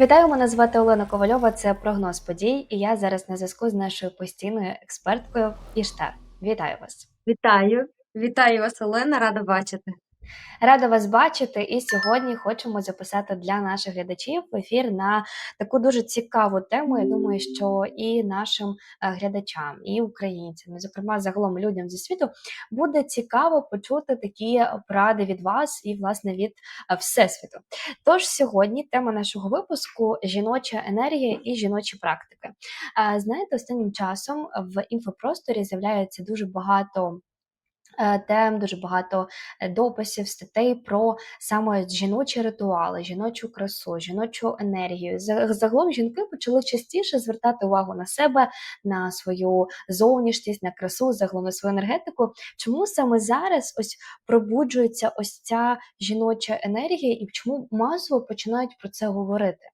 Вітаю, мене звати Олена Ковальова. Це прогноз подій, і я зараз на зв'язку з нашою постійною експерткою Іштар. Вітаю вас. Вітаю, вітаю вас, Олена, рада бачити. Рада вас бачити. І сьогодні хочемо записати для наших глядачів ефір на таку дуже цікаву тему. Я думаю, що і нашим е, глядачам, і українцям, і зокрема загалом людям зі світу буде цікаво почути такі поради від вас і власне від е, всесвіту. Тож сьогодні тема нашого випуску жіноча енергія і жіночі практики. Е, Знаєте, останнім часом в інфопросторі з'являється дуже багато. Е, Тем дуже багато е, дописів, статей про саме жіночі ритуали, жіночу красу, жіночу енергію. За- Загалом жінки почали частіше звертати увагу на себе, на свою зовнішність, на красу, загалом на свою енергетику. Чому саме зараз ось пробуджується ось ця жіноча енергія, і чому масово починають про це говорити?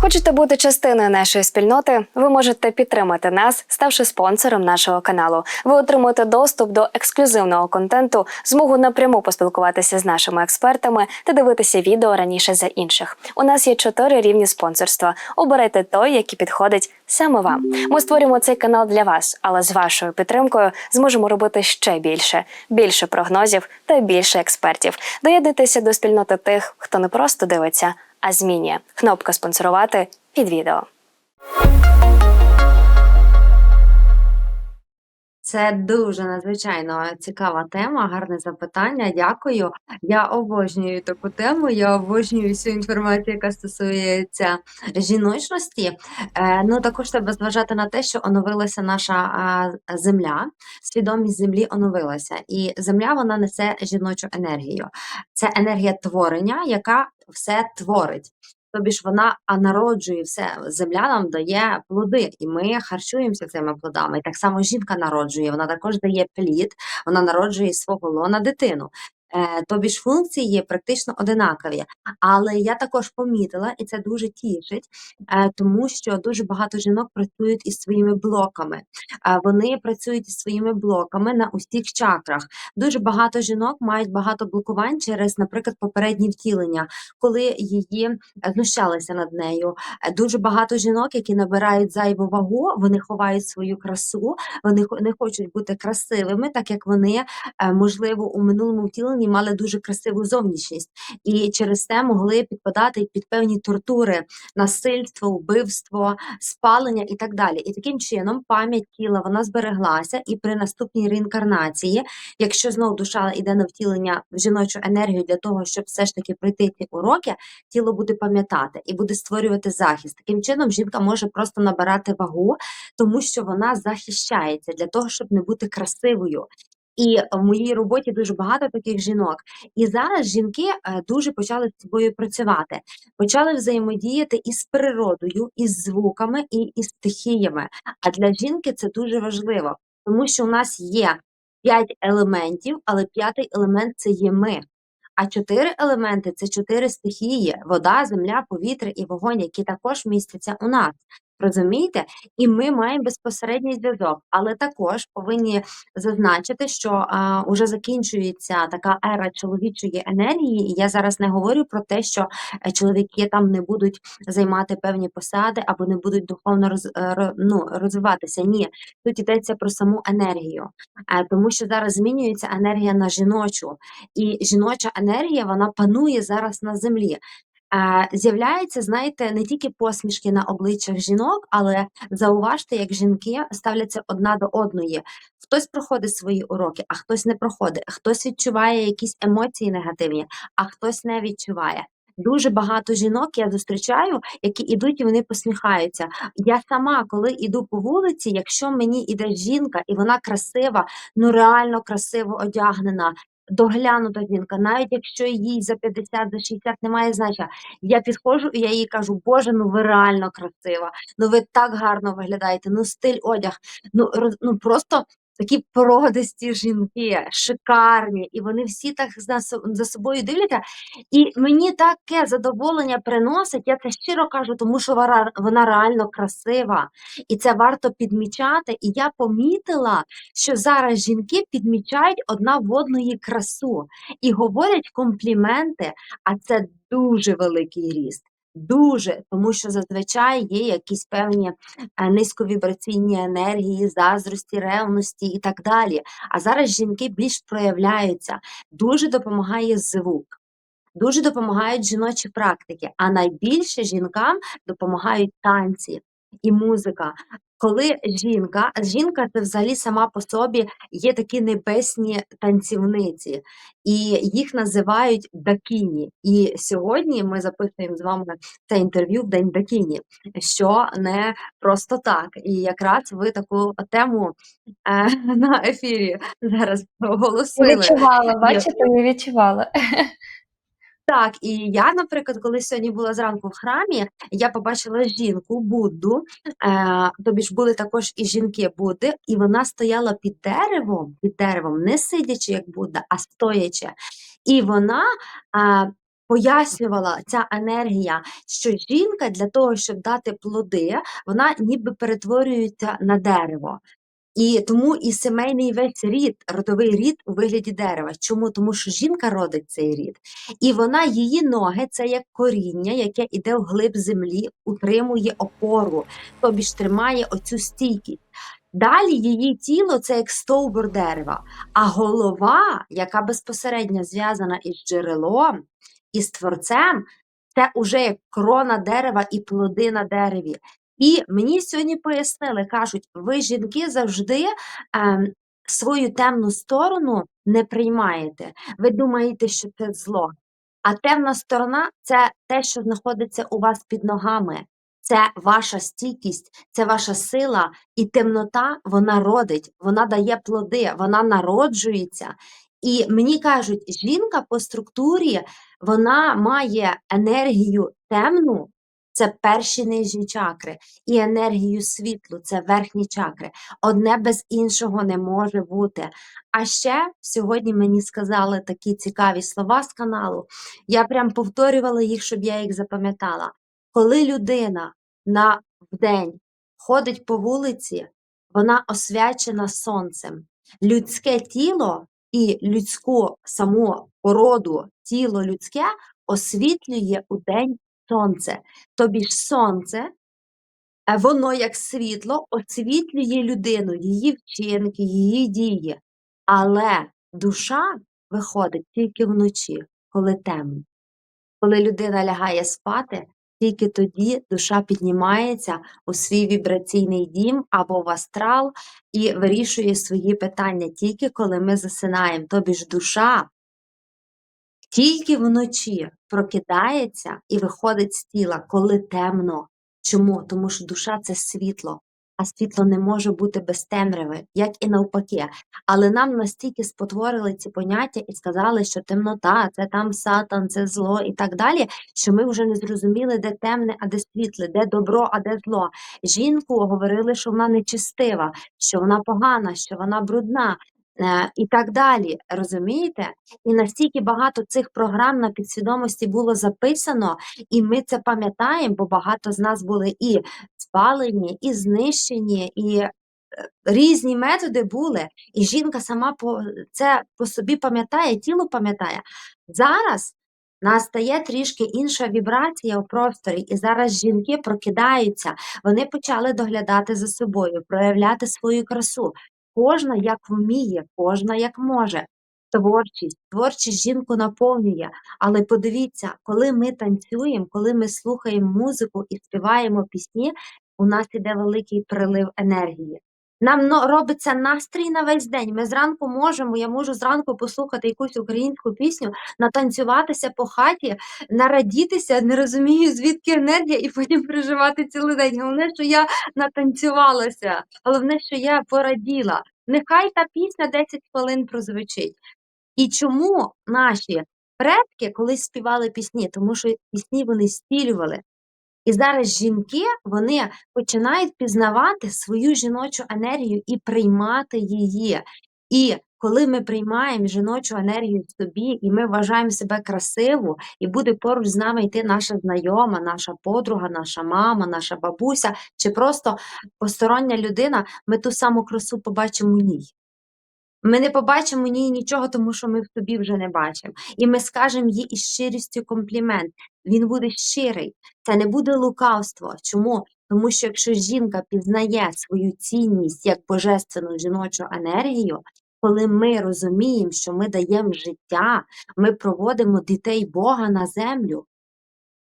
Хочете бути частиною нашої спільноти? Ви можете підтримати нас, ставши спонсором нашого каналу. Ви отримуєте доступ до ексклюзивного контенту, змогу напряму поспілкуватися з нашими експертами та дивитися відео раніше за інших. У нас є чотири рівні спонсорства. Обирайте той, який підходить саме вам. Ми створюємо цей канал для вас, але з вашою підтримкою зможемо робити ще більше, більше прогнозів та більше експертів. Доєднуйтеся до спільноти тих, хто не просто дивиться, а змінює. Кнопка спонсорувати під відео. Це дуже надзвичайно цікава тема, гарне запитання. Дякую. Я обожнюю таку тему. Я обожнюю всю інформацію, яка стосується жіночності. Е, ну також треба зважати на те, що оновилася наша земля, свідомість землі оновилася, і земля вона несе жіночу енергію. Це енергія творення, яка все творить. Тобі ж вона а народжує все. Земля нам дає плоди, і ми харчуємося цими плодами. І так само жінка народжує, вона також дає плід, вона народжує свого лона дитину. Е, тобі ж функції є практично одинакові. Але я також помітила, і це дуже тішить, е, тому що дуже багато жінок працюють із своїми блоками. Е, вони працюють із своїми блоками на усіх чакрах. Дуже багато жінок мають багато блокувань через, наприклад, попередні втілення, коли її знущалися над нею. Дуже багато жінок, які набирають зайву вагу, вони ховають свою красу, вони не хочуть бути красивими, так як вони, можливо, у минулому втіленні мали дуже красиву зовнішність, і через це могли підпадати під певні тортури, насильство, вбивство, спалення і так далі. І таким чином пам'ять тіла вона збереглася, і при наступній реінкарнації, якщо знову душа йде на втілення в жіночу енергію для того, щоб все ж таки пройти ці уроки, тіло буде пам'ятати і буде створювати захист. Таким чином, жінка може просто набирати вагу, тому що вона захищається для того, щоб не бути красивою. І в моїй роботі дуже багато таких жінок. І зараз жінки е, дуже почали з собою працювати, почали взаємодіяти із природою, із звуками і із стихіями. А для жінки це дуже важливо, тому що у нас є п'ять елементів, але п'ятий елемент це є ми. А чотири елементи це чотири стихії: вода, земля, повітря і вогонь, які також містяться у нас. Розумієте? І ми маємо безпосередній зв'язок, але також повинні зазначити, що а, уже закінчується така ера чоловічої енергії, і я зараз не говорю про те, що е, чоловіки там не будуть займати певні посади або не будуть духовно роз, е, ну, розвиватися. Ні, тут йдеться про саму енергію, Е, тому що зараз змінюється енергія на жіночу, і жіноча енергія вона панує зараз на землі. Е, З'являється, знаєте, не тільки посмішки на обличчях жінок, але зауважте, як жінки ставляться одна до одної. Хтось проходить свої уроки, а хтось не проходить. Хтось відчуває якісь емоції негативні, а хтось не відчуває. Дуже багато жінок я зустрічаю, які ідуть і вони посміхаються. Я сама, коли іду по вулиці, якщо мені іде жінка і вона красива, ну реально красиво одягнена, доглянута жінка, навіть якщо їй за 50, за 60 немає значення, я підходжу і я їй кажу, Боже, ну ви реально красива, ну ви так гарно виглядаєте, ну стиль одяг, ну, роз- ну просто такі породисті жінки, шикарні, і вони всі так за, собою дивляться. І мені таке задоволення приносить, я це щиро кажу, тому що вона реально красива. І це варто підмічати. І я помітила, що зараз жінки підмічають одна в одної красу і говорять компліменти, а це дуже великий ріст. Дуже, тому що зазвичай є якісь певні е, низьковібраційні енергії, заздрості, ревності і так далі. А зараз жінки більш проявляються. Дуже допомагає звук. Дуже допомагають жіночі практики, а найбільше жінкам допомагають танці і музика. Коли жінка, жінка це взагалі сама по собі є такі небесні танцівниці, і їх називають дакіні. І сьогодні ми записуємо з вами це інтерв'ю в День Дакіні, що не просто так. І якраз ви таку тему е, на ефірі зараз оголосили. відчувала, бачите, я відчувала. Так, і я, наприклад, коли сьогодні була зранку в храмі, я побачила жінку Будду, е, тобі ж були також і жінки Будди, і вона стояла під деревом, під деревом, не сидячи як Будда, а стоячи. І вона е, пояснювала ця енергія, що жінка для того, щоб дати плоди, вона ніби перетворюється на дерево. І тому і сімейний весь рід, родовий рід у вигляді дерева. Чому? Тому що жінка родить цей рід. І вона, її ноги це як коріння, яке іде в глиб землі, утримує опору, тобі ж тримає оцю стійкість. Далі її тіло це як стовбур дерева, а голова, яка безпосередньо зв'язана із джерелом, із творцем, це уже як крона дерева і плоди на дереві. І мені сьогодні пояснили, кажуть, ви жінки завжди ем, свою темну сторону не приймаєте. Ви думаєте, що це зло. А темна сторона це те, що знаходиться у вас під ногами. Це ваша стійкість, це ваша сила, і темнота вона родить, вона дає плоди, вона народжується. І мені кажуть, жінка по структурі вона має енергію темну, це перші нижні чакри, і енергію світлу це верхні чакри. Одне без іншого не може бути. А ще сьогодні мені сказали такі цікаві слова з каналу. Я прям повторювала їх, щоб я їх запам'ятала. Коли людина на вдень ходить по вулиці, вона освячена сонцем. Людське тіло і людську саму породу, тіло людське освітлює у день сонце. Тобі ж сонце, воно як світло освітлює людину, її вчинки, її дії. Але душа виходить тільки вночі, коли темно. Коли людина лягає спати, тільки тоді душа піднімається у свій вібраційний дім або в астрал і вирішує свої питання тільки коли ми засинаємо. Тобі ж душа тільки вночі прокидається і виходить з тіла, коли темно. Чому? Тому що душа це світло, а світло не може бути без темряви, як і навпаки. Але нам настільки спотворили ці поняття і сказали, що темнота це там сатан, це зло і так далі, що ми вже не зрозуміли, де темне, а де світле, де добро, а де зло. Жінку говорили, що вона нечистива, що вона погана, що вона брудна. Е, І так далі, розумієте? І настільки багато цих програм на підсвідомості було записано, і ми це пам'ятаємо, бо багато з нас були і спалені, і знищені, і е, різні методи були. І жінка сама по це по собі пам'ятає, тіло пам'ятає. Зараз настає трішки інша вібрація у просторі, і зараз жінки прокидаються, вони почали доглядати за собою, проявляти свою красу. Кожна як вміє, кожна як може. Творчість, творчість жінку наповнює. Але подивіться, коли ми танцюємо, коли ми слухаємо музику і співаємо пісні, у нас іде великий прилив енергії. Нам робиться настрій на весь день. Ми зранку можемо, я можу зранку послухати якусь українську пісню, натанцюватися по хаті, нарадітися, не розумію, звідки енергія, і потім переживати цілий день. Головне, що я натанцювалася, головне, що я пораділа. Нехай та пісня 10 хвилин прозвучить. І чому наші предки колись співали пісні? Тому що пісні вони стілювали. І зараз жінки вони починають пізнавати свою жіночу енергію і приймати її. І коли ми приймаємо жіночу енергію в собі, і ми вважаємо себе красиву, і буде поруч з нами йти наша знайома, наша подруга, наша мама, наша бабуся, чи просто постороння людина, ми ту саму красу побачимо в ній. Ми не побачимо ній нічого, тому що ми в собі вже не бачимо. І ми скажемо їй із щирістю комплімент. Він буде щирий, це не буде лукавство. Чому? Тому що якщо жінка пізнає свою цінність як божественну жіночу енергію, коли ми розуміємо, що ми даємо життя, ми проводимо дітей Бога на землю.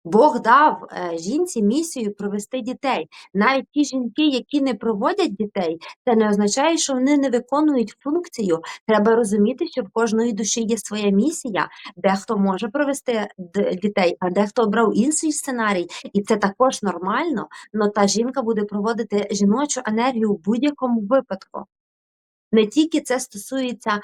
Бог дав е, жінці місію провести дітей. Навіть ті жінки, які не проводять дітей, це не означає, що вони не виконують функцію. Треба розуміти, що в кожної душі є своя місія. Дехто може провести дітей, а дехто обрав інший сценарій, і це також нормально. але та жінка буде проводити жіночу енергію в будь-якому випадку. Не тільки це стосується е,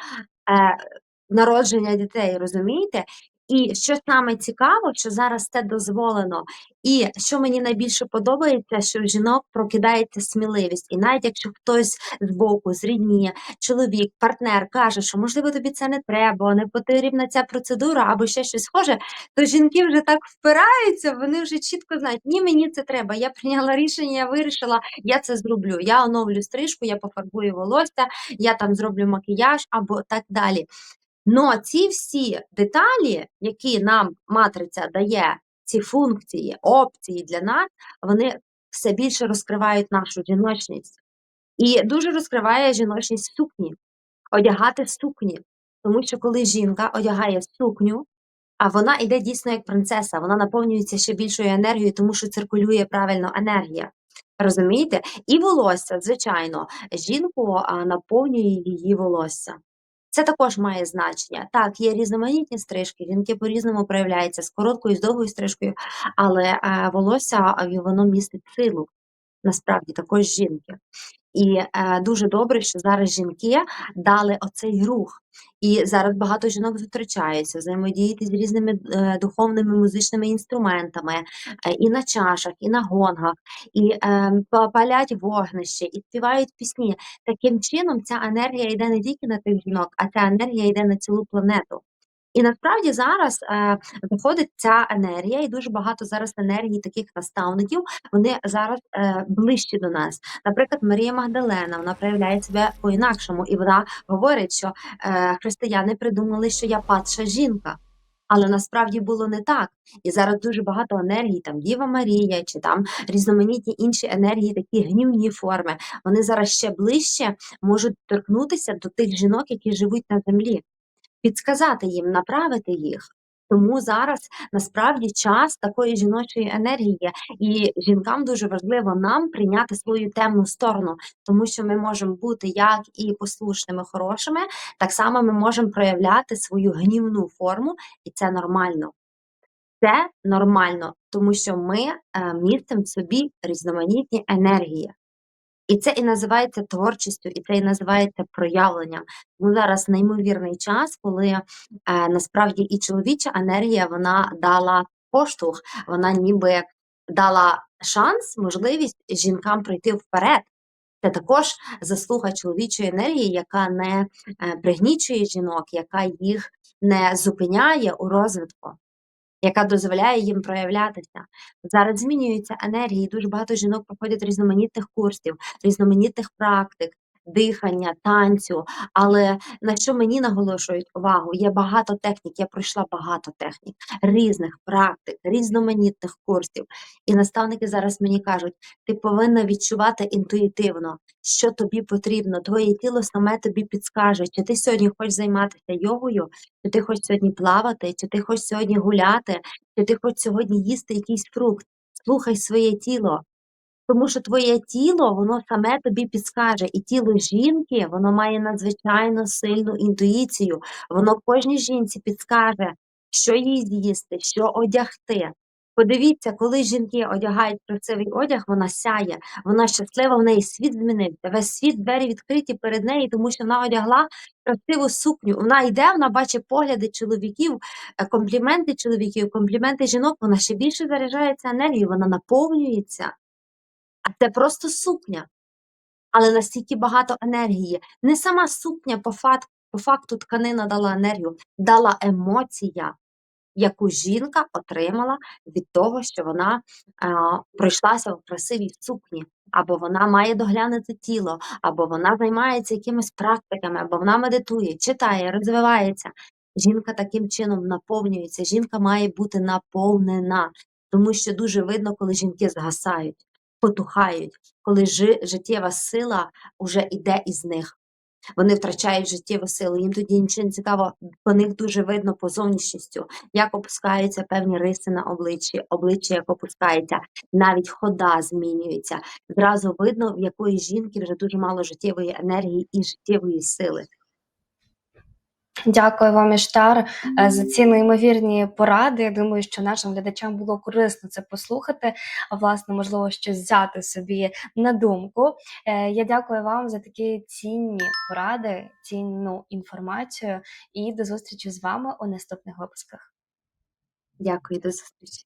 народження дітей, розумієте? І що саме цікаво, що зараз це дозволено, і що мені найбільше подобається, що в жінок прокидається сміливість. І навіть якщо хтось з боку, з рідні, чоловік, партнер каже, що можливо тобі це не треба, не потрібна ця процедура або ще щось схоже, то жінки вже так впираються, вони вже чітко знають, ні, мені це треба. Я прийняла рішення, я вирішила, я це зроблю. Я оновлю стрижку, я пофарбую волосся, я там зроблю макіяж або так далі. Но ці всі деталі, які нам матриця дає, ці функції, опції для нас, вони все більше розкривають нашу жіночність. І дуже розкриває жіночність сукні, одягати сукні. Тому що коли жінка одягає сукню, а вона йде дійсно як принцеса, вона наповнюється ще більшою енергією, тому що циркулює правильно енергія. Розумієте? І волосся, звичайно, жінку наповнює її волосся. Це також має значення. Так, є різноманітні стрижки, жінки по-різному проявляються з короткою, з довгою стрижкою, але е, волосся воно містить силу, насправді також жінки. І е, дуже добре, що зараз жінки дали оцей рух. І зараз багато жінок зустрічаються, взаємодіяти з різними е, духовними музичними інструментами, е, і на чашах, і на гонгах, і е, палять вогнище, і співають пісні. Таким чином, ця енергія йде не тільки на тих жінок, а ця енергія йде на цілу планету. І насправді зараз е, заходить ця енергія, і дуже багато зараз енергії таких наставників. Вони зараз е, ближчі до нас. Наприклад, Марія Магдалена вона проявляє себе по-інакшому, і вона говорить, що е, християни придумали, що я падша жінка. Але насправді було не так. І зараз дуже багато енергії, там Діва Марія, чи там різноманітні інші енергії, такі гнівні форми. Вони зараз ще ближче можуть торкнутися до тих жінок, які живуть на землі, підсказати їм, направити їх. Тому зараз насправді час такої жіночої енергії. І жінкам дуже важливо нам прийняти свою темну сторону, тому що ми можемо бути як і послушними, хорошими, так само ми можемо проявляти свою гнівну форму, і це нормально. Це нормально, тому що ми е, містимо в собі різноманітні енергії. І це і називається творчістю, і це і називається проявленням. Тому зараз неймовірний час, коли е, насправді і чоловіча енергія вона дала поштовх, вона ніби дала шанс, можливість жінкам пройти вперед. Це також заслуга чоловічої енергії, яка не е, пригнічує жінок, яка їх не зупиняє у розвитку яка дозволяє їм проявлятися. Зараз змінюються енергії, дуже багато жінок проходять різноманітних курсів, різноманітних практик. Дихання, танцю, але на що мені наголошують увагу? Є багато технік, я пройшла багато технік, різних практик, різноманітних курсів. І наставники зараз мені кажуть: ти повинна відчувати інтуїтивно, що тобі потрібно. Твоє тіло саме тобі підскаже, чи ти сьогодні хочеш займатися йогою, чи ти хочеш сьогодні плавати, чи ти хочеш сьогодні гуляти, чи ти хочеш сьогодні їсти якийсь фрукт. Слухай своє тіло. Тому що твоє тіло, воно саме тобі підскаже, і тіло жінки, воно має надзвичайно сильну інтуїцію. Воно кожній жінці підскаже, що їй з'їсти, що одягти. Подивіться, коли жінки одягають красивий одяг, вона сяє, вона щаслива, в неї світ змінився. Весь світ, двері відкриті перед нею, тому що вона одягла красиву сукню. Вона йде, вона бачить погляди чоловіків, е, компліменти чоловіків, компліменти жінок, вона ще більше заряджається енергією, вона наповнюється. Це просто сукня, але настільки багато енергії. Не сама сукня по факту, по факту тканина дала енергію, дала емоція, яку жінка отримала від того, що вона а, пройшлася в красивій сукні, або вона має доглянути тіло, або вона займається якимись практиками, або вона медитує, читає, розвивається. Жінка таким чином наповнюється. Жінка має бути наповнена, тому що дуже видно, коли жінки згасають, потухають, коли жи- життєва сила вже йде із них. Вони втрачають життєву силу. Їм тоді нічого не цікаво, по них дуже видно по зовнішністю, як опускаються певні риси на обличчі, обличчя як опускається, навіть хода змінюється. Зразу видно, в якої жінки вже дуже мало життєвої енергії і життєвої сили. Дякую вам, Іштар, е, за ці неймовірні поради. Я думаю, що нашим глядачам було корисно це послухати, а власне, можливо, щось взяти собі на думку. Е, Я дякую вам за такі цінні поради, цінну інформацію і до зустрічі з вами у наступних випусках. Дякую, до зустрічі.